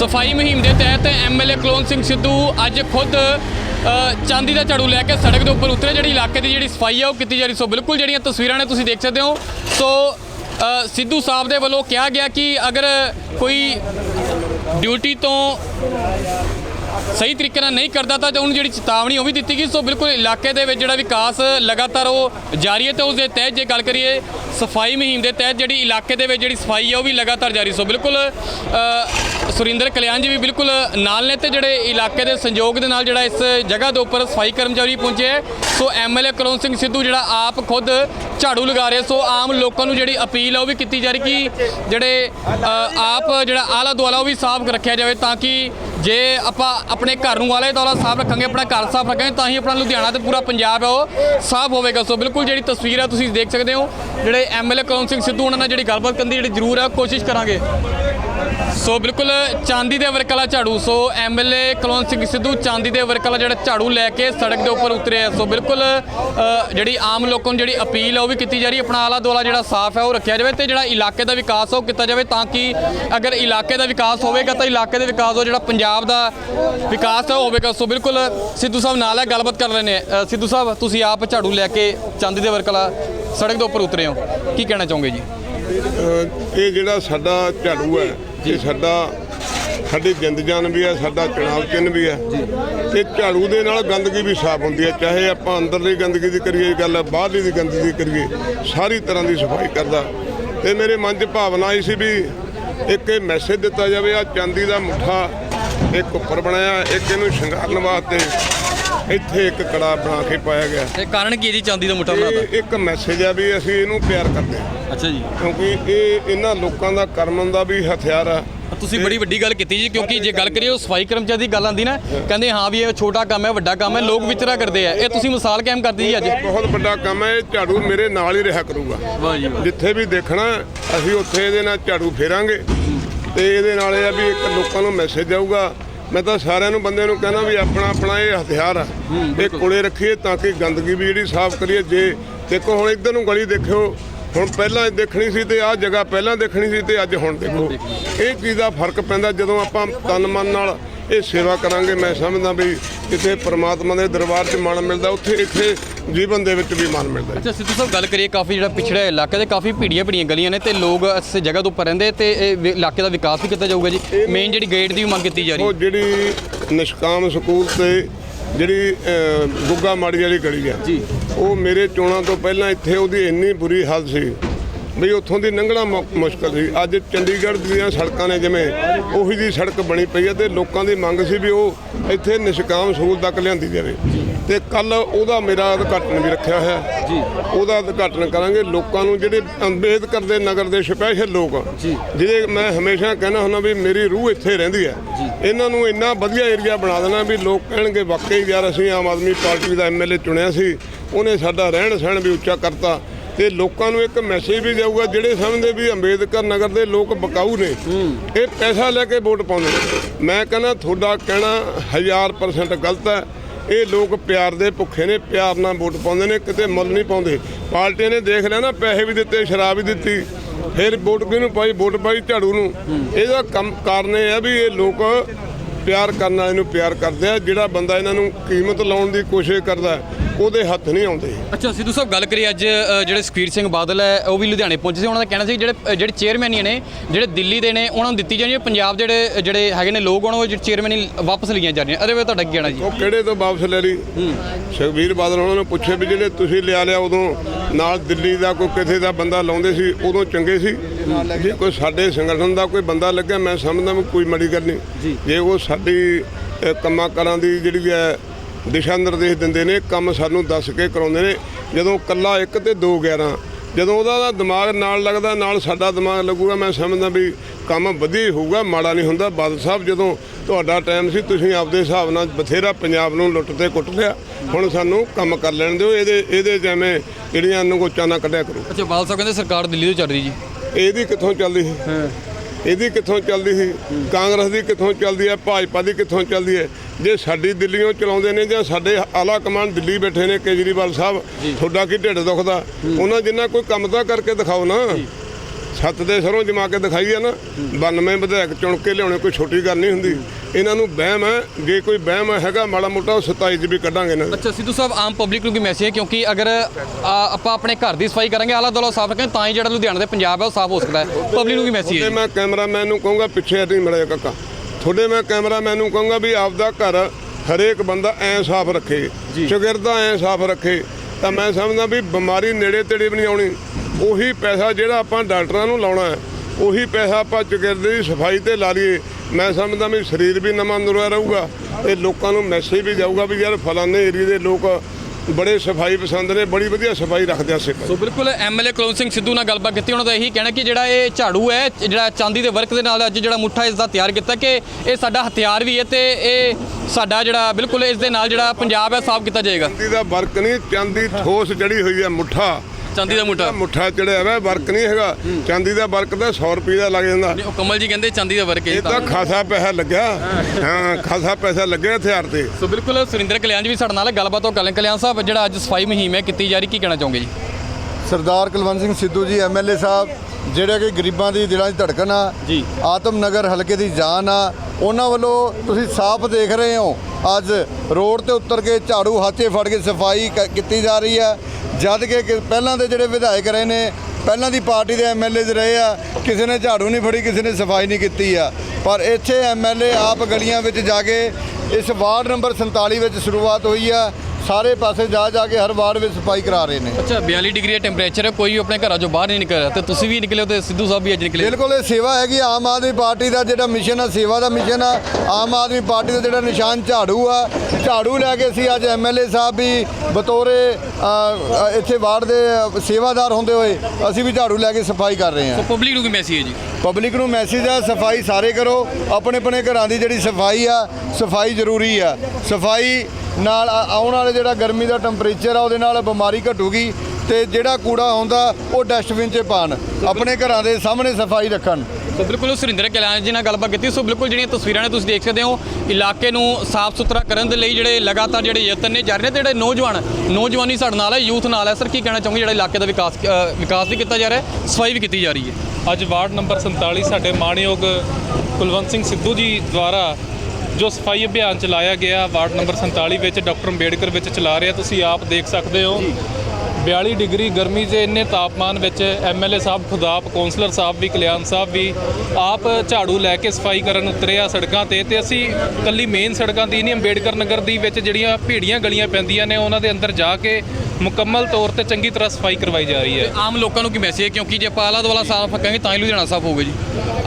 ਸਫ਼ਾਈ ਮੁਹਿੰਮ ਦੇ ਤਹਿਤ ਐਮਐਲਏ ਕਲੋਨ ਸਿੰਘ ਸਿੱਧੂ ਅੱਜ ਖੁਦ ਚਾਂਦੀ ਦਾ ਝਾੜੂ ਲੈ ਕੇ ਸੜਕ ਦੇ ਉੱਪਰ ਉਤਰੇ। ਜਿਹੜੀ ਇਲਾਕੇ ਦੀ ਜਿਹੜੀ ਸਫ਼ਾਈ ਆ ਉਹ ਕੀਤੀ ਜਾ ਰਹੀ। ਸੋ ਬਿਲਕੁਲ ਜਿਹੜੀਆਂ ਤਸਵੀਰਾਂ ਨੇ ਤੁਸੀਂ ਦੇਖ ਸਕਦੇ ਹੋ। ਸੋ ਸਿੱਧੂ ਸਾਹਿਬ ਦੇ ਵੱਲੋਂ ਕਿਹਾ ਗਿਆ ਕਿ ਅਗਰ ਕੋਈ ਡਿਊਟੀ ਤੋਂ ਸਹੀ ਤਰੀਕੇ ਨਾਲ ਨਹੀਂ ਕਰਦਾ ਤਾਂ ਉਹਨੂੰ ਜਿਹੜੀ ਚੇਤਾਵਨੀ ਉਹ ਵੀ ਦਿੱਤੀ ਗਈ। ਸੋ ਬਿਲਕੁਲ ਇਲਾਕੇ ਦੇ ਵਿੱਚ ਜਿਹੜਾ ਵਿਕਾਸ ਲਗਾਤਾਰ ਉਹ ਜਾਰੀ ਹੈ ਤੇ ਉਸ ਦੇ ਤਹਿਤ ਜੇ ਗੱਲ ਕਰੀਏ, ਸਫ਼ਾਈ ਮੁਹਿੰਮ ਦੇ ਤਹਿਤ ਜਿਹੜੀ ਇਲਾਕੇ ਦੇ ਵਿੱਚ ਜਿਹੜੀ ਸਫ਼ਾਈ ਹੈ ਉਹ ਵੀ ਲਗਾਤਾਰ ਜਾਰੀ। ਸੋ ਬਿਲਕੁਲ ਸੁਰਿੰਦਰ ਕਲਿਆਣ ਜੀ ਵੀ ਬਿਲਕੁਲ ਨਾਲ ਨੇ ਤੇ ਜਿਹੜੇ ਇਲਾਕੇ ਦੇ ਸੰਯੋਗ ਦੇ ਨਾਲ ਜਿਹੜਾ ਇਸ ਜਗ੍ਹਾ ਦੇ ਉੱਪਰ ਸਫ਼ਾਈ ਕਰਮਚਾਰੀ ਪਹੁੰਚੇ ਹੈ। ਸੋ ਐਮਐਲਏ ਕਰੋਨ ਸਿੰਘ ਸਿੱਧੂ ਜਿਹੜਾ ਆਪ ਖੁਦ ਝਾੜੂ ਲਗਾ ਰਹੇ ਸੋ ਆਮ ਲੋਕਾਂ ਨੂੰ ਜਿਹੜੀ ਅਪੀਲ ਹੈ ਉਹ ਵੀ ਕੀਤੀ ਜਾ ਰਹੀ ਕਿ ਜਿਹੜੇ ਆਪ ਜਿਹੜਾ ਆਲਾ ਦੁਆਲਾ ਉਹ ਵੀ ਸਾਫ਼ ਰੱਖਿਆ ਜਾਵੇ ਤਾਂ ਕਿ ਜੇ ਆਪਾਂ ਆਪਣੇ ਘਰ ਨੂੰ ਆਲੇ ਦੁਆਲਾ ਸਾਫ਼ ਰੱਖਾਂਗੇ, ਆਪਣਾ ਘਰ ਸਾਫ਼ ਰੱਖਾਂਗੇ, ਤਾਂ ਹੀ ਆਪਣਾ ਲੁਧਿਆਣਾ ਤੇ ਪੂਰਾ ਪੰਜਾਬ ਹੈ ਉਹ ਸਾਫ਼ ਹੋਵੇਗਾ। ਸੋ ਬਿਲਕੁਲ ਜਿਹੜੀ ਤਸਵੀਰ ਹੈ ਤੁਸੀਂ ਦੇਖ ਸਕਦੇ ਹੋ, ਜਿਹੜੇ ਐਮਐਲਏ ਕਰਮ ਸਿੰਘ ਸਿੱਧੂ ਉਹਨਾਂ ਨਾਲ ਜਿਹੜੀ ਗੱਲਬਾਤ ਕਰਨ ਦੀ ਜਿਹੜੀ ਜ਼ਰੂਰ ਹੈ ਕੋਸ਼ਿਸ਼ ਕਰਾਂਗੇ। ਸੋ ਬਿਲਕੁਲ ਚਾਂਦੀ ਦੇ ਵਰਕਲਾ ਝਾੜੂ, ਸੋ ਐਮਐਲਏ ਕਲੋਨ ਸਿੰਘ ਸਿੱਧੂ ਚਾਂਦੀ ਦੇ ਵਰਕਲਾ ਜਿਹੜਾ ਝਾੜੂ ਲੈ ਕੇ ਸੜਕ ਦੇ ਉੱਪਰ ਉਤਰੇ ਆ ਸੋ ਬਿਲਕੁਲ ਜਿਹੜੀ ਆਮ ਲੋਕਾਂ ਨੂੰ ਜਿਹੜੀ ਅਪੀਲ ਹੈ ਉਹ ਵੀ ਕੀਤੀ ਜਾ ਰਹੀ ਹੈ। ਆਪਣਾ ਆਲਾ ਦੁਆਲਾ ਜਿਹੜਾ ਸਾਫ਼ ਹੈ ਉਹ ਰੱਖਿਆ ਜਾਵੇ ਤੇ ਜਿਹੜਾ ਇਲਾਕੇ ਦਾ ਵਿਕਾਸ ਹੈ ਉਹ ਕੀਤਾ ਜਾਵੇ ਤਾਂ ਕਿ ਅਗਰ ਇਲਾਕੇ ਦਾ ਵਿਕਾਸ ਹੋਵੇਗਾ ਤਾਂ ਇਲਾਕੇ ਦੇ ਵਿਕਾਸ ਉਹ ਜਿਹੜਾ ਪੰਜਾਬ ਦਾ ਵਿਕਾਸ ਹੈ ਹੋਵੇਗਾ। ਸੋ ਬਿਲਕੁਲ ਸਿੱਧੂ ਸਾਹਿਬ ਨਾਲ ਹੈ, ਗੱਲਬਾਤ ਕਰ ਰਹੇ ਸਿੱਧੂ ਸਾਹਿਬ, ਤੁਸੀਂ ਆਪ ਝਾੜੂ ਲੈ ਕੇ ਚਾਂਦੀ ਦੇ ਵਰਕਲਾ ਸੜਕ ਦੇ ਉੱਪਰ ਉਤਰੇ ਹੋ। ਕੀ ਕਹਿਣਾ ਚਾਹੋਗੇ ਜੀ? ਇਹ ਜਿਹੜਾ ਸਾਡਾ ਝਾੜੂ ਹੈ ਇਹ ਸਾਡਾ ਸਾਡੀ ਜਿੰਦ ਜਾਨ ਵੀ ਹੈ ਸਾਡਾ ਚੁਣਾਵ ਚਿੰਨ ਵੀ ਹੈ। ਤੇ ਝਾੜੂ ਦੇ ਨਾਲ ਗੰਦਗੀ ਵੀ ਸਾਫ਼ ਹੁੰਦੀ ਹੈ ਚਾਹੇ ਆਪਾਂ ਅੰਦਰਲੀ ਗੰਦਗੀ ਦੀ ਕਰੀਏ ਗੱਲ ਬਾਹਰਲੀ ਦੀ ਗੰਦਗੀ ਦੀ ਕਰੀਏ ਸਾਰੀ ਤਰ੍ਹਾਂ ਦੀ ਸਫ਼ਾਈ ਕਰਦਾ। ਤੇ ਮੇਰੇ ਮਨ 'ਚ ਭਾਵਨਾ ਆਈ ਸੀ ਵੀ ਇੱਕ ਇਹ ਮੈਸੇਜ ਦਿੱਤਾ ਜਾਵੇ ਆ ਚਾਂਦੀ ਦਾ ਮੁੱਠਾ ਇੱਕ ਉੱਪਰ ਬਣਾਇਆ ਇੱਕ ਇਹਨੂੰ ਸ਼ਿੰਗਾਰਨ ਵਾਸਤੇ ਇੱਥੇ ਇੱਕ ਕੜਾ ਬਣਾ ਕੇ ਪਾਇਆ ਗਿਆ। ਤੇ ਕਾਰਨ ਕੀ ਹੈ ਜੀ ਚਾਂਦੀ ਦਾ ਮੁੱਠਾ ਬਣਾਤਾ ਇਹ ਇੱਕ ਮੈਸੇਜ ਆ ਵੀ ਅਸੀਂ ਇਹਨੂੰ ਪਿਆਰ ਕਰਦੇ ਹਾਂ। ਅੱਛਾ ਜੀ। ਕਿਉਂਕਿ ਇਹ ਇਹਨਾਂ ਲੋਕਾਂ ਦਾ ਕਰਮਨ ਦਾ ਵੀ ਹਥਿਆਰ ਆ। ਤੁਸੀਂ ਬੜੀ ਵੱਡੀ ਗੱਲ ਕੀਤੀ ਜੀ ਕਿਉਂਕਿ ਜੇ ਗੱਲ ਕਰੀਏ ਉਹ ਸਫ਼ਾਈ ਕਰਮਚਾਰੀ ਦੀ ਗੱਲ ਆਂਦੀ ਨਾ ਕਹਿੰਦੇ ਹਾਂ ਵੀ ਇਹ ਛੋਟਾ ਕੰਮ ਹੈ ਵੱਡਾ ਕੰਮ ਹੈ ਲੋਕ ਵਿਚਰਾ ਕਰਦੇ ਆ। ਇਹ ਤੁਸੀਂ ਮਿਸਾਲ ਕਾਇਮ ਕਰਦੀ ਜੀ ਅੱਜ। ਬਹੁਤ ਵੱਡਾ ਕੰਮ ਹੈ ਇਹ ਝਾੜੂ ਮੇਰੇ ਨਾਲ ਹੀ ਰਿਹਾ ਕਰੂਗਾ। ਵਾਹ ਜੀ ਵਾਹ। ਜਿੱਥੇ ਵੀ ਦੇਖਣਾ ਅਸੀਂ ਉੱਥੇ ਇਹਦੇ ਨਾਲ ਝਾੜੂ ਫੇਰਾਂਗੇ। ਤੇ ਇਹਦੇ ਨਾਲ ਇਹ ਆ ਵੀ ਇੱਕ ਲੋਕਾਂ ਨੂੰ ਮੈਸੇਜ ਜਾਊਗਾ ਮੈਂ ਤਾਂ ਸਾਰਿਆਂ ਨੂੰ ਬੰਦੇ ਨੂੰ ਕਹਿੰਦਾ ਵੀ ਆਪਣਾ ਆਪਣਾ ਇਹ ਹਥਿਆਰ ਆ। ਇਹ ਕੋਲੇ ਰੱਖੀਏ ਤਾਂ ਕਿ ਗੰਦਗੀ ਵੀ ਜਿਹੜੀ ਸਾਫ਼ ਕਰੀਏ। ਜੇ ਦੇਖੋ ਹੁਣ ਇੱਧਰ ਨੂੰ ਗਲੀ ਦੇਖਿਓ ਹੁਣ ਪਹਿਲਾਂ ਦੇਖਣੀ ਸੀ ਤੇ ਆਹ ਜਗ੍ਹਾ ਪਹਿਲਾਂ ਦੇਖਣੀ ਸੀ ਤੇ ਅੱਜ ਹੁਣ ਦੇਖੋ। ਇਹ ਚੀਜ਼ ਦਾ ਫ਼ਰਕ ਪੈਂਦਾ ਜਦੋਂ ਆਪਾਂ ਤਨ ਮਨ ਨਾਲ ਇਹ ਸੇਵਾ ਕਰਾਂਗੇ। ਮੈਂ ਸਮਝਦਾ ਵੀ ਜਿੱਥੇ ਪ੍ਰਮਾਤਮਾ ਦੇ ਦਰਬਾਰ 'ਚ ਮਨ ਮਿਲਦਾ ਉੱਥੇ ਇੱਥੇ ਜੀਵਨ ਦੇ ਵਿੱਚ ਵੀ ਮਨ ਮਿਲਦਾ ਅੱਛਾ ਸਿੱਧੂ ਸਾਹਿਬ ਗੱਲ ਕਰੀਏ ਕਾਫੀ ਜਿਹੜਾ ਪਿਛੜਾ ਇਲਾਕਾ ਤੇ ਕਾਫੀ ਭੀੜੀਆਂ ਭੀੜੀਆਂ ਗਲੀਆਂ ਨੇ ਤੇ ਲੋਕ ਇਸ ਜਗ੍ਹਾ ਤੋਂ ਉੱਪਰ ਰਹਿੰਦੇ ਤੇ ਇਹ ਇਲਾਕੇ ਦਾ ਵਿਕਾਸ ਵੀ ਕੀਤਾ ਜਾਊਗਾ ਜੀ। ਮੇਨ ਜਿਹੜੀ ਗੇਟ ਦੀ ਵੀ ਮੰਗ ਕੀਤੀ ਜਾ ਰਹੀ ਉਹ ਜਿਹੜੀ ਨਿਸ਼ਕਾਮ ਸਕੂਲ ਤੇ ਜਿਹੜੀ ਗੁੱਗਾ ਮਾੜੀ ਵਾਲੀ ਗਲੀ ਆ ਜੀ। ਉਹ ਮੇਰੇ ਚੋਣਾਂ ਤੋਂ ਪਹਿਲਾਂ ਇੱਥੇ ਉਹਦੀ ਇੰਨੀ ਬੁਰੀ ਹਾਲਤ ਸੀ। ਵੀ ਉੱਥੋਂ ਦੀ ਲੰਘਣਾ ਮੁਸ਼ਕਲ ਸੀ। ਅੱਜ ਚੰਡੀਗੜ੍ਹ ਦੀਆਂ ਸੜਕਾਂ ਨੇ ਜਿਵੇਂ ਉਹੀ ਦੀ ਸੜਕ ਬਣੀ ਪਈ ਹੈ ਤੇ ਲੋਕਾਂ ਦੀ ਮੰਗ ਸੀ ਵੀ ਉਹ ਇੱਥੇ ਨਿਸ਼ਕਾਮ ਸਕੂਲ ਤੱਕ ਲਿਆਂਦੀ ਜਾਵੇ। ਤੇ ਕੱਲ ਉਹਦਾ ਮੇਰਾ ਉਦਘਾਟਨ ਵੀ ਰੱਖਿਆ ਹੋਇਆ। ਜੀ। ਉਹਦਾ ਉਦਘਾਟਨ ਕਰਾਂਗੇ। ਲੋਕਾਂ ਨੂੰ ਜਿਹੜੇ ਅੰਬੇਦਕਰ ਦੇ ਨਗਰ ਦੇ ਸਪੈਸ਼ਲ ਲੋਕ ਜਿਹੜੇ ਮੈਂ ਹਮੇਸ਼ਾ ਕਹਿੰਦਾ ਹੁੰਦਾ ਵੀ ਮੇਰੀ ਰੂਹ ਇੱਥੇ ਰਹਿੰਦੀ ਹੈ ਇਹਨਾਂ ਨੂੰ ਇੰਨਾ ਵਧੀਆ ਏਰੀਆ ਬਣਾ ਦੇਣਾ ਵੀ ਲੋਕ ਕਹਿਣਗੇ ਵਾਕਈ ਯਾਰ ਅਸੀਂ ਆਮ ਆਦਮੀ ਪਾਰਟੀ ਦਾ ਐਮਐਲਏ ਚੁਣਿਆ ਸੀ। ਉਹਨੇ ਸਾਡਾ ਰਹਿਣ ਸਹਿਣ ਵੀ ਉੱਚਾ ਕਰਤਾ। ਤੇ ਲੋਕਾਂ ਨੂੰ ਇੱਕ ਮੈਸੇਜ ਵੀ ਦੇਊਗਾ ਜਿਹੜੇ ਸਮਝਦੇ ਵੀ ਅੰਬੇਦਕਰ ਨਗਰ ਦੇ ਲੋਕ ਬਕਾਊ ਨੇ, ਇਹ ਪੈਸਾ ਲੈ ਕੇ ਵੋਟ ਪਾਉਂਦੇ ਨੇ। ਮੈਂ ਕਹਿੰਦਾ, ਤੁਹਾਡਾ ਕਹਿਣਾ 1000% ਗਲਤ ਹੈ। ਇਹ ਲੋਕ ਪਿਆਰ ਦੇ ਭੁੱਖੇ ਨੇ, ਪਿਆਰ ਨਾਲ ਵੋਟ ਪਾਉਂਦੇ ਨੇ, ਕਿਤੇ ਮੁੱਲ ਨਹੀਂ ਪਾਉਂਦੇ। ਪਾਰਟੀਆਂ ਨੇ ਦੇਖ ਲਿਆ ਨਾ, ਪੈਸੇ ਵੀ ਦਿੱਤੇ, ਸ਼ਰਾਬ ਵੀ ਦਿੱਤੀ, ਫਿਰ ਵੋਟ ਕਿਹਨੂੰ ਪਾਈ? ਵੋਟ ਪਾਈ ਝਾੜੂ ਨੂੰ। ਇਹਦਾ ਕੰਮ ਕਾਰਨ ਇਹ ਹੈ ਵੀ ਇਹ ਲੋਕ ਪਿਆਰ ਕਰਨ ਵਾਲੇ ਨੂੰ ਪਿਆਰ ਕਰਦੇ ਆ, ਜਿਹੜਾ ਬੰਦਾ ਇਹਨਾਂ ਨੂੰ ਕੀਮਤ ਲਾਉਣ ਦੀ ਕੋਸ਼ਿਸ਼ ਕਰਦਾ ਉਹਦੇ ਹੱਥ ਨਹੀਂ ਆਉਂਦੇ। ਅੱਛਾ ਸਿੱਧੂ ਸਾਹਿਬ ਗੱਲ ਕਰੀਏ ਅੱਜ ਅ, ਜਿਹੜੇ ਸੁਖਬੀਰ ਸਿੰਘ ਬਾਦਲ ਹੈ ਉਹ ਵੀ ਲੁਧਿਆਣੇ ਪਹੁੰਚੇ ਸੀ। ਉਹਨਾਂ ਦਾ ਕਹਿਣਾ ਸੀ ਜਿਹੜੇ ਅ, ਜਿਹੜੇ ਚੇਅਰਮੈਨ ਨੇ ਜਿਹੜੇ ਦਿੱਲੀ ਦੇ ਨੇ ਉਹਨਾਂ ਨੂੰ ਦਿੱਤੀ ਜਾਣੀ ਹੈ। ਪੰਜਾਬ ਜਿਹੜੇ ਜਿਹੜੇ ਹੈਗੇ ਨੇ ਲੋਕ ਉਹਨਾਂ ਉਹ ਜਿਹੜੇ ਚੇਅਰਮੈਨ ਵਾਪਸ ਲਈਆਂ ਜਾ ਰਹੀਆਂ। ਇਹਦੇ ਵਿੱਚ ਤੁਹਾਡਾ ਕੀ ਕਹਿਣਾ ਜੀ? ਉਹ ਕਿਹੜੇ ਤੋਂ ਵਾਪਸ ਲੈ ਲਈ? ਸੁਖਬੀਰ ਬਾਦਲ ਉਹਨਾਂ ਨੂੰ ਪੁੱਛੇ ਵੀ ਜਿਹੜੇ ਤੁਸੀਂ ਲਿਆ ਲਿਆ ਉਦੋਂ ਨਾਲ ਦਿੱਲੀ ਦਾ ਕੋਈ ਕਿਸੇ ਦਾ ਬੰਦਾ ਲਾਉਂਦੇ ਸੀ ਉਦੋਂ ਚੰਗੇ ਸੀ। ਜੇ ਕੋਈ ਸਾਡੇ ਸੰਗਠਨ ਦਾ ਕੋਈ ਬੰਦਾ ਲੱਗਿਆ ਮੈਂ ਸਮਝਦਾ ਵੀ ਕੋਈ ਮਾੜੀ ਗੱਲ ਨਹੀਂ। ਜੇ ਉਹ ਸਾਡੀ ਅ, ਕੰਮਾਂ ਕਾਰਾਂ ਦੀ ਜਿਹੜੀ ਹੈ ਦਿਸ਼ਾ ਨਿਰਦੇਸ਼ ਦਿੰਦੇ ਨੇ ਕੰਮ ਸਾਨੂੰ ਦੱਸ ਕੇ ਕਰਾਉਂਦੇ ਨੇ। ਜਦੋਂ ਕੱਲਾ ਇੱਕ ਤੇ 2 11 ਜਦੋਂ ਉਹਦਾ ਦਾ ਦਿਮਾਗ ਨਾਲ ਲੱਗਦਾ ਨਾਲ ਸਾਡਾ ਦਿਮਾਗ ਲੱਗੂਗਾ ਮੈਂ ਸਮਝਦਾ ਵੀ ਕੰਮ ਵਧੀਆ ਹੋਊਗਾ ਮਾੜਾ ਨਹੀਂ ਹੁੰਦਾ। ਬਾਦਲ ਸਾਹਿਬ ਜਦੋਂ ਤੁਹਾਡਾ ਟਾਈਮ ਸੀ ਤੁਸੀਂ ਆਪਦੇ ਹਿਸਾਬ ਨਾਲ ਬਥੇਰਾ ਪੰਜਾਬ ਨੂੰ ਲੁੱਟ ਤੇ ਕੁੱਟ ਲਿਆ। ਹੁਣ ਸਾਨੂੰ ਕੰਮ ਕਰ ਲੈਣ ਦਿਓ ਇਹਦੇ ਇਹਦੇ ਜਿਵੇਂ ਜਿਹੜੀਆਂ ਨਗੋਚਾਂ ਨਾ ਕੱਢਿਆ ਕਰੋ। ਅੱਛਾ ਬਾਦਲ ਸਾਹਿਬ ਕਹਿੰਦੇ ਸਰਕਾਰ ਦਿੱਲੀ ਤੋਂ ਚੱਲ ਰਹੀ ਜੀ। ਇਹਦੀ ਕਿੱਥੋਂ ਚੱਲਦੀ ਸੀ? ਇਹਦੀ ਕਿੱਥੋਂ ਚੱਲਦੀ ਸੀ? ਕਾਂਗਰਸ ਦੀ ਕਿੱਥੋਂ ਚੱਲਦੀ ਹੈ? ਭਾਜਪਾ ਦੀ ਕਿੱਥੋਂ ਚੱਲਦੀ ਹੈ? ਜੇ ਸਾਡੀ ਦਿੱਲੀੋਂ ਚਲਾਉਂਦੇ ਨੇ ਜਾਂ ਸਾਡੇ ਆਲਾ ਕਮਾਂਡ ਦਿੱਲੀ ਬੈਠੇ ਨੇ ਕੇਜਰੀਵਾਲ ਸਾਹਿਬ ਤੁਹਾਡਾ ਕੀ ਢਿੱਡ ਦੁਖਦਾ? ਉਹਨਾਂ ਜਿੰਨਾ ਕੋਈ ਕੰਮ ਤਾਂ ਕਰਕੇ ਦਿਖਾਓ ਨਾ। ਸੱਤ ਦੇ ਸਰੋਂ ਜਮਾ ਕੇ ਦਿਖਾਈ ਆ ਨਾ। 92 ਵਿਧਾਇਕ ਚੁਣ ਕੇ ਲਿਆਉਣੇ ਕੋਈ ਛੋਟੀ ਗੱਲ ਨਹੀਂ ਹੁੰਦੀ। ਇਹਨਾਂ ਨੂੰ ਵਹਿਮ ਹੈ। ਜੇ ਕੋਈ ਵਹਿਮ ਹੈਗਾ ਮਾੜਾ ਮੋਟਾ ਉਹ 27 ਚ ਵੀ ਕੱਢਾਂਗੇ ਨੂੰ। ਅੱਛਾ ਸਿੱਧੂ ਸਾਹਿਬ ਆਮ ਪਬਲਿਕ ਨੂੰ ਕੀ ਮੈਸੇਜ ਹੈ? ਕਿਉਂਕਿ ਅਗਰ ਆਪਾਂ ਆਪਣੇ ਘਰ ਦੀ ਸਫ਼ਾਈ ਕਰਾਂਗੇ ਆਲਾ ਦੁਆਲਾ ਸਾਫ਼ ਰੱਖਾਂਗੇ ਤਾਂ ਹੀ ਜਿਹੜਾ ਲੁਧਿਆਣਾ ਦੇ ਪੰਜਾਬ ਹੈ ਉਹ ਸਾਫ਼ ਹੋ ਸਕਦਾ ਹੈ। ਪਬਲਿਕ ਨੂੰ ਕੀ ਮੈਸੇਜ ਹੈ ਮੈਂ ਕੈਮਰਾਮੈਨ ਨੂੰ ਕਹੂੰਗਾ ਪਿੱਛੇ ਹਟੀ ਮੜਿਆ ਕਾਕਾ। ਤੁਹਾਡੇ ਮੈਂ ਕੈਮਰਾਮੈਨ ਨੂੰ ਕਹੂੰਗਾ ਵੀ ਆਪਦਾ ਘਰ ਹਰੇਕ ਬੰਦਾ ਐ ਸਾਫ਼ ਰੱਖੇ ਚਗਿਰਦਾ ਐ ਸਾਫ਼ ਰੱਖੇ ਤਾਂ ਮੈਂ ਸਮਝਦਾ ਵੀ ਬਿਮਾਰੀ ਨੇੜੇ ਤੇੜੇ ਵੀ ਨਹੀਂ ਆਉਣੀ। ਉਹੀ ਪੈਸਾ ਜਿਹੜਾ ਆਪਾਂ ਡਾਕਟਰਾਂ ਨੂੰ ਲਾਉਣਾ ਹੈ ਉਹੀ ਪੈਸਾ ਆਪਾਂ ਚਗਿਰਦੇ ਦੀ ਸਫ਼ਾਈ ਤੇ ਲਾ ਲਈਏ। ਮੈਂ ਸਮਝਦਾ ਵੀ ਸਰੀਰ ਵੀ ਨਵਾਂ ਨੁਰਿਆ ਰਹੂਗਾ ਤੇ ਲੋਕਾਂ ਨੂੰ ਮੈਸੇਜ ਵੀ ਜਾਊਗਾ ਵੀ ਯਾਰ ਫਲਾਣੇ ਏਰੀਏ ਦੇ ਲੋਕ ਬੜੇ ਸਫ਼ਾਈ ਪਸੰਦ ਨੇ ਬੜੀ ਵਧੀਆ ਸਫ਼ਾਈ ਰੱਖਦੇ ਆ ਸਿੱਖ ਸੋ ਬਿਲਕੁਲ ਐਮਐਲਏ ਕੁਲਵੰਤ ਸਿੰਘ ਸਿੱਧੂ ਨਾਲ ਗੱਲਬਾਤ ਕੀਤੀ ਉਹਨਾਂ ਦਾ ਇਹੀ ਕਹਿਣਾ ਕਿ ਜਿਹੜਾ ਇਹ ਝਾੜੂ ਹੈ ਜਿਹੜਾ ਚਾਂਦੀ ਦੇ ਵਰਕ ਦੇ ਨਾਲ ਅੱਜ ਜਿਹੜਾ ਮੁੱਠਾ ਇਸ ਦਾ ਤਿਆਰ ਕੀਤਾ ਕਿ ਇਹ ਸਾਡਾ ਹਥਿਆਰ ਵੀ ਹੈ ਤੇ ਇਹ ਸਾਡਾ ਜਿਹੜਾ ਬਿਲਕੁਲ ਇਸ ਦੇ ਨਾਲ ਜਿਹੜਾ ਪੰਜਾਬ ਹੈ ਸਾਫ਼ ਕੀਤਾ ਜਾਏਗਾ। ਚਾਂਦੀ ਦਾ ਵਰਕ ਨਹੀਂ ਚਾਂਦੀ ਠੋਸ ਜੜੀ ਹੋਈ ਹੈ ਮੁੱਠਾ। ਚਾਂਦੀ ਦਾ ਮੁੱਠਾ? ਮੁੱਠਾ ਚੜਿਆ ਹੋਇਆ ਵਰਕ ਨਹੀਂ ਹੈਗਾ। ਚਾਂਦੀ ਦਾ ਵਰਕ ਤਾਂ 100 ਰੁਪਏ ਦਾ ਲੱਗ ਜਾਂਦਾ। ਉਹ ਕਮਲ ਜੀ ਕਹਿੰਦੇ ਚਾਂਦੀ ਦਾ ਵਰਕ ਇਹ ਤਾਂ ਖਾਸਾ ਪੈਸਾ ਲੱਗਿਆ। ਹਾਂ। ਖਾਸਾ ਪੈਸਾ ਲੱਗਿਆ ਹਥਿਆਰ ਤੇ। ਸੋ ਬਿਲਕੁਲ ਸੁਰਿੰਦਰ ਕਲਿਆਣ ਜੀ ਵੀ ਸਾਡੇ ਨਾਲ ਹੈ। ਗੱਲਬਾਤ ਉਹ ਕਲਿਆਣ ਕਲਿਆਣ ਸਾਹਿਬ ਜਿਹੜਾ ਅੱਜ ਸਫ਼ਾਈ ਮੁਹਿੰਮ ਹੈ ਕੀਤੀ ਜਾ ਰਹੀ ਕੀ ਕਹਿਣਾ ਚਾਹੋਗੇ ਜੀ? ਸਰਦਾਰ ਕੁਲਵੰਤ ਸਿੰਘ ਸਿੱਧੂ ਜੀ ਐਮਐਲਏ ਸਾਹਿਬ ਜਿਹੜੇ ਕਿ ਗਰੀਬਾਂ ਦੀ ਦਿਲਾਂ 'ਚ ਧੜਕਣ ਆ ਜੀ। ਆਤਮ ਨਗਰ ਹਲਕੇ ਦੀ ਜਾਨ ਆ ਉਹਨਾਂ ਵੱਲੋਂ ਤੁਸੀਂ ਸਾਫ਼ ਦੇਖ ਰਹੇ ਹੋ ਅੱਜ ਰੋਡ ਤੇ ਉਤਰ ਕੇ ਝਾੜੂ ਹੱਥੇ ਫੜ ਕੇ ਸਫ਼ਾਈ ਕੀਤੀ ਜਾ ਰਹੀ ਹੈ ਜਦ ਕਿ ਕਿ ਪਹਿਲਾਂ ਦੇ ਜਿਹੜੇ ਵਿਧਾਇਕ ਰਹੇ ਨੇ ਪਹਿਲਾਂ ਦੀ ਪਾਰਟੀ ਦੇ ਐਮਐਲਏਜ਼ ਰਹੇ ਆ ਕਿਸੇ ਨੇ ਝਾੜੂ ਨਹੀਂ ਫੜੀ ਕਿਸੇ ਨੇ ਸਫ਼ਾਈ ਨਹੀਂ ਕੀਤੀ ਆ ਪਰ ਇੱਥੇ ਐਮਐਲਏ ਆਪ ਗਲੀਆਂ ਵਿੱਚ ਜਾ ਕੇ ਇਸ ਵਾਰਡ ਨੰਬਰ 47 ਵਿੱਚ ਸ਼ੁਰੂਆਤ ਹੋਈ ਆ ਸਾਰੇ ਪਾਸੇ ਜਾ ਜਾ ਕੇ ਹਰ ਵਾਰਡ ਵਿੱਚ ਸਫ਼ਾਈ ਕਰਾ ਰਹੇ ਨੇ। ਅੱਛਾ 42 ਡਿਗਰੀ ਟੈਂਪਰੇਚਰ ਹੈ ਕੋਈ ਵੀ ਆਪਣੇ ਘਰਾਂ ਚੋਂ ਬਾਹਰ ਨਹੀਂ ਨਿਕਲ ਰਿਹਾ ਤੇ ਤੁਸੀਂ ਵੀ ਨਿਕਲੇ ਹੋ ਤੇ ਸਿੱਧੂ ਸਾਹਿਬ ਵੀ ਅੱਜ ਨਿਕਲੇ। ਬਿਲਕੁਲ ਇਹ ਸੇਵਾ ਹੈਗੀ ਆਮ ਆਦਮੀ ਪਾਰਟੀ ਦਾ ਜਿਹੜਾ ਮਿਸ਼ਨ ਆ ਸੇਵਾ ਦਾ ਮਿਸ਼ਨ ਆ ਆਮ ਆਦਮੀ ਪਾਰਟੀ ਦਾ ਜਿਹੜਾ ਨਿਸ਼ਾਨ ਝਾੜੂ ਆ ਝਾੜੂ ਲੈ ਕੇ ਅਸੀਂ ਅੱਜ ਐਮਐਲਏ ਸਾਹਿਬ ਵੀ ਬਤੌਰੇ ਇੱਥੇ ਵਾਰਡ ਦੇ ਸੇਵਾਦਾਰ ਹੁੰਦੇ ਹੋਏ ਅਸੀਂ ਵੀ ਝਾੜੂ ਲੈ ਕੇ ਸਫ਼ਾਈ ਕਰ ਰਹੇ ਹਾਂ। ਪਬਲਿਕ ਨੂੰ ਕੀ ਮੈਸੇਜ ਹੈ ਜੀ? ਪਬਲਿਕ ਨੂੰ ਮੈਸੇਜ ਆ ਸਫ਼ਾਈ ਸਾਰੇ ਕਰੋ ਆਪਣੇ ਆਪਣੇ ਘਰਾਂ ਦੀ ਜਿਹੜੀ ਸਫ਼ਾਈ ਆ ਸਫ਼ਾਈ ਜ਼ਰੂਰੀ ਆ। ਸਫ਼ਾਈ ਨਾਲ ਆ- ਆਉਣ ਵਾਲੇ ਜਿਹੜਾ ਗਰਮੀ ਦਾ ਟੈਂਪਰੇਚਰ ਆ ਉਹਦੇ ਨਾਲ ਬਿਮਾਰੀ ਘਟੂਗੀ ਤੇ ਜਿਹੜਾ ਕੂੜਾ ਹੁੰਦਾ ਉਹ ਡਸਟਬਿਨ 'ਚ ਪਾਣ ਆਪਣੇ ਘਰਾਂ ਦੇ ਸਾਹਮਣੇ ਸਫ਼ਾਈ ਰੱਖਣ। ਸੋ ਬਿਲਕੁਲ ਸੁਰਿੰਦਰ ਕਲਿਆਣ ਜੀ ਨਾਲ ਗੱਲਬਾਤ ਕੀਤੀ। ਸੋ ਬਿਲਕੁਲ ਜਿਹੜੀਆਂ ਤਸਵੀਰਾਂ ਨੇ ਤੁਸੀਂ ਦੇਖ ਸਕਦੇ ਹੋ ਇਲਾਕੇ ਨੂੰ ਸਾਫ਼ ਸੁਥਰਾ ਕਰਨ ਦੇ ਲਈ ਜਿਹੜੇ ਲਗਾਤਾਰ ਜਿਹੜੇ ਯਤਨ ਨੇ ਜਾਰੀ ਨੇ ਤੇ ਜਿਹੜੇ ਨੌਜਵਾਨ ਨੌਜਵਾਨੀ ਸਾਡੇ ਨਾਲ ਹੈ ਯੂਥ ਨਾਲ ਹੈ। ਸਰ ਕੀ ਕਹਿਣਾ ਚਾਹੋਗੇ ਜਿਹੜਾ ਇਲਾਕੇ ਦਾ ਵਿਕਾਸ ਵਿਕਾਸ ਵੀ ਕੀਤਾ ਜਾ ਰਿਹਾ ਹੈ ਸਫ਼ਾਈ ਵੀ ਕੀਤੀ ਜਾ ਰਹੀ ਹੈ? ਅੱਜ ਵਾਰਡ ਨੰਬਰ 47 ਸਾਡੇ ਮਾਣਯੋਗ ਕੁਲਵੰਤ ਸਿੰਘ ਸਿੱਧੂ ਜੀ ਦੁਆਰਾ ਜੋ ਸਫ਼ਾਈ ਅਭਿਆਨ ਚਲਾਇਆ ਗਿਆ, ਵਾਰਡ ਨੰਬਰ 47 ਵਿੱਚ ਡਾਕਟਰ ਅੰਬੇਡਕਰ ਵਿੱਚ ਚਲਾ ਰਿਹਾ, ਤੁਸੀਂ ਆਪ ਦੇਖ ਸਕਦੇ ਹੋ। 42 ਡਿਗਰੀ ਗਰਮੀ ਦੇ ਇੰਨੇ ਤਾਪਮਾਨ ਵਿੱਚ ਐਮਐਲਏ ਸਾਹਿਬ, ਖੁਦ ਆਪ, ਕੌਂਸਲਰ ਸਾਹਿਬ ਵੀ, ਕਲਿਆਣ ਸਾਹਿਬ ਵੀ ਆਪ ਝਾੜੂ ਲੈ ਕੇ ਸਫ਼ਾਈ ਕਰਨ ਉਤਰੇ ਆ ਸੜਕਾਂ ਤੇ ਤੇ ਅਸੀਂ ਕੱਲੀ ਮੇਨ ਸੜਕਾਂ ਦੀ ਨਹੀਂ, ਅੰਬੇਡਕਰ ਨਗਰ ਦੀ ਵਿੱਚ ਜਿਹੜੀਆਂ ਭੀੜੀਆਂ ਗਲੀਆਂ ਪੈਂਦੀਆਂ ਨੇ, ਉਹਨਾਂ ਦੇ ਅੰਦਰ ਜਾ ਕੇ ਮੁਕੰਮਲ ਤੌਰ ਤੇ ਚੰਗੀ ਤਰ੍ਹਾਂ ਸਫ਼ਾਈ ਕਰਵਾਈ ਜਾ ਰਹੀ ਹੈ। ਆਮ ਲੋਕਾਂ ਨੂੰ ਕੀ ਮੈਸੇਜ ਹੈ? ਕਿਉਂਕਿ ਜੇ ਆਪਾਂ ਆਲਾ ਦੁਆਲਾ ਸਾਫ਼ ਰੱਖਾਂਗੇ ਤਾਂ ਹੀ ਲੁਧਿਆਣਾ ਸਾਫ਼ ਹੋਊਗਾ ਜੀ।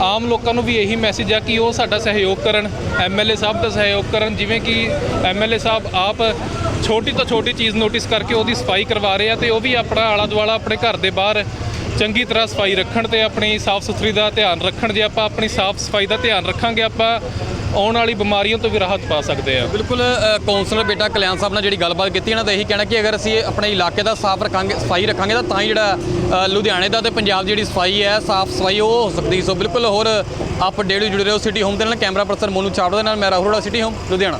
ਆਮ ਲੋਕਾਂ ਨੂੰ ਵੀ ਇਹੀ ਮੈਸੇਜ ਆ ਕਿ ਉਹ ਸਾਡਾ ਸਹਿਯੋਗ ਕਰਨ ਐਮਐਲਏ ਸਾਹਿਬ ਦਾ ਸਹਿਯੋਗ ਕਰਨ ਜਿਵੇਂ ਕਿ ਐਮਐਲਏ ਸਾਹਿਬ ਆਪ ਛੋਟੀ ਤੋਂ ਛੋਟੀ ਚੀਜ਼ ਨੋਟਿਸ ਕਰਕੇ ਉਹਦੀ ਸਫ਼ਾਈ ਕਰਵਾ ਰਹੇ ਆ ਤੇ ਉਹ ਵੀ ਆਪਣਾ ਆਲਾ ਦੁਆਲਾ ਆਪਣੇ ਘਰ ਦੇ ਬਾਹਰ ਚੰਗੀ ਤਰ੍ਹਾਂ ਸਫ਼ਾਈ ਰੱਖਣ ਤੇ ਆਪਣੀ ਸਾਫ਼ ਸੁਥਰੀ ਦਾ ਧਿਆਨ ਰੱਖਣ। ਜੇ ਆਪਾਂ ਆਪਣੀ ਸਾਫ਼ ਸਫ਼ਾਈ ਦਾ ਧਿਆਨ ਰੱਖਾਂਗੇ ਆਪਾਂ ਆਉਣ ਵਾਲੀ ਬਿਮਾਰੀਆਂ ਤੋਂ ਵੀ ਰਾਹਤ ਪਾ ਸਕਦੇ ਆ। ਬਿਲਕੁਲ ਅ, ਕੌਂਸਲਰ ਬੇਟਾ ਕਲਿਆਣ ਸਾਹਿਬ ਨਾਲ ਜਿਹੜੀ ਗੱਲਬਾਤ ਕੀਤੀ ਇਹਨਾਂ ਦਾ ਇਹੀ ਕਹਿਣਾ ਕਿ ਅਗਰ ਅਸੀਂ ਆਪਣੇ ਇਲਾਕੇ ਦਾ ਸਾਫ਼ ਰੱਖਾਂਗੇ ਸਫ਼ਾਈ ਰੱਖਾਂਗੇ ਤਾਂ ਤਾਂ ਹੀ ਜਿਹੜਾ ਲੁਧਿਆਣੇ ਦਾ ਤੇ ਪੰਜਾਬ ਦੀ ਜਿਹੜੀ ਸਫ਼ਾਈ ਹੈ ਸਾਫ਼ ਸਫ਼ਾਈ ਉਹ ਹੋ ਸਕਦੀ ਸੋ ਬਿਲਕੁਲ ਹੋਰ ਅਪਡੇਟ ਜੁੜੇ ਰਹੋ ਸਿਟੀ ਹੋਮ ਦੇ ਨਾਲ ਕੈਮਰਾ ਪਰਸਨ ਮੋਨੂ ਚਾਵੜਾ ਦੇ ਨਾਲ ਮੈਂ ਰਾਹੁਲ ਸਿਟੀ ਹੋਮ ਲੁਧਿਆਣਾ।